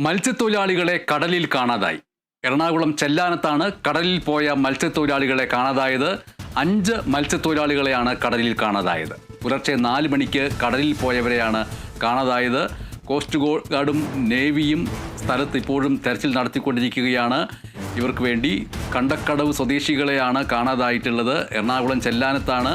മത്സ്യത്തൊഴിലാളികളെ കടലിൽ കാണാതായി. എറണാകുളം ചെല്ലാനത്താണ് കടലിൽ പോയ മത്സ്യത്തൊഴിലാളികളെ കാണാതായത്. അഞ്ച് മത്സ്യത്തൊഴിലാളികളെയാണ് കടലിൽ കാണാതായത്. പുലർച്ചെ നാല് മണിക്ക് കടലിൽ പോയവരെയാണ് കാണാതായത്. കോസ്റ്റ് ഗാർഡും നേവിയും സ്ഥലത്ത് ഇപ്പോഴും തെരച്ചിൽ നടത്തിക്കൊണ്ടിരിക്കുകയാണ്. ഇവർക്ക് വേണ്ടി കണ്ടക്കടവ് സ്വദേശികളെയാണ് കാണാതായിട്ടുള്ളത്. എറണാകുളം ചെല്ലാനത്താണ്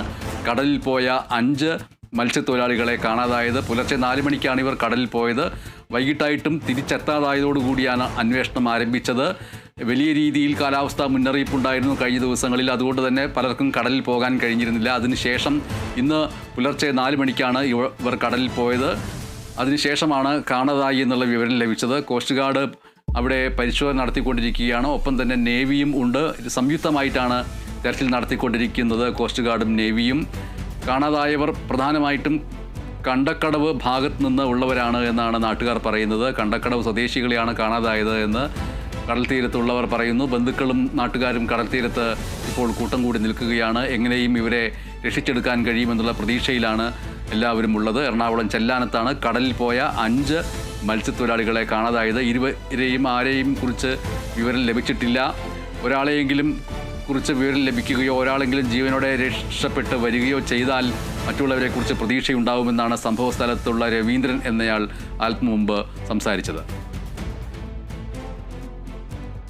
കടലിൽ പോയ അഞ്ച് മത്സ്യത്തൊഴിലാളികളെ കാണാതായത്. പുലർച്ചെ നാല് മണിക്കാണ് ഇവർ കടലിൽ പോയത്. വൈകിട്ടായിട്ടും തിരിച്ചെത്താതായതോടുകൂടിയാണ് അന്വേഷണം ആരംഭിച്ചത്. വലിയ രീതിയിൽ കാലാവസ്ഥാ മുന്നറിയിപ്പുണ്ടായിരുന്നു കഴിഞ്ഞ ദിവസങ്ങളിൽ. അതുകൊണ്ട് തന്നെ പലർക്കും കടലിൽ പോകാൻ കഴിഞ്ഞിരുന്നില്ല. അതിനുശേഷം ഇന്ന് പുലർച്ചെ നാല് മണിക്കാണ് ഇവ- ഇവർ കടലിൽ പോയത്. അതിനുശേഷമാണ് കാണാതായി എന്നുള്ള വിവരം ലഭിച്ചത്. കോസ്റ്റ് ഗാർഡ് അവിടെ പരിശോധന നടത്തിക്കൊണ്ടിരിക്കുകയാണ്. ഒപ്പം തന്നെ നേവിയും ഉണ്ട്. സംയുക്തമായിട്ടാണ് തെരച്ചിൽ നടത്തിക്കൊണ്ടിരിക്കുന്നത്. കോസ്റ്റ് ഗാർഡും നേവിയും. കാണാതായവർ പ്രധാനമായിട്ടും കണ്ടക്കടവ് ഭാഗത്ത് നിന്ന് ഉള്ളവരാണ് എന്നാണ് നാട്ടുകാർ പറയുന്നത്. കണ്ടക്കടവ് സ്വദേശികളെയാണ് കാണാതായത് എന്ന് കടൽ തീരത്തുള്ളവർ പറയുന്നു. ബന്ധുക്കളും നാട്ടുകാരും കടൽ തീരത്ത് ഇപ്പോൾ കൂട്ടം കൂടി നിൽക്കുകയാണ്. എങ്ങനെയും ഇവരെ രക്ഷിച്ചെടുക്കാൻ കഴിയുമെന്നുള്ള പ്രതീക്ഷയിലാണ് എല്ലാവരും ഉള്ളത്. എറണാകുളം ചെല്ലാനത്താണ് കടലിൽ പോയ അഞ്ച് മത്സ്യത്തൊഴിലാളികളെ കാണാതായത്. ഇരുവരെയും ആരെയും കുറിച്ച് വിവരം ലഭിച്ചിട്ടില്ല. ഒരാളെയെങ്കിലും കുറിച്ച് വിവരം ലഭിക്കുകയോ ഒരാളെങ്കിലും ജീവനോടെ രക്ഷപ്പെട്ട് വരികയോ ചെയ്താൽ മറ്റുള്ളവരെ കുറിച്ച് പ്രതീക്ഷയുണ്ടാവുമെന്നാണ് സംഭവ സ്ഥലത്തുള്ള രവീന്ദ്രൻ എന്നയാൾ അല്പം മുമ്പ് സംസാരിച്ചത്.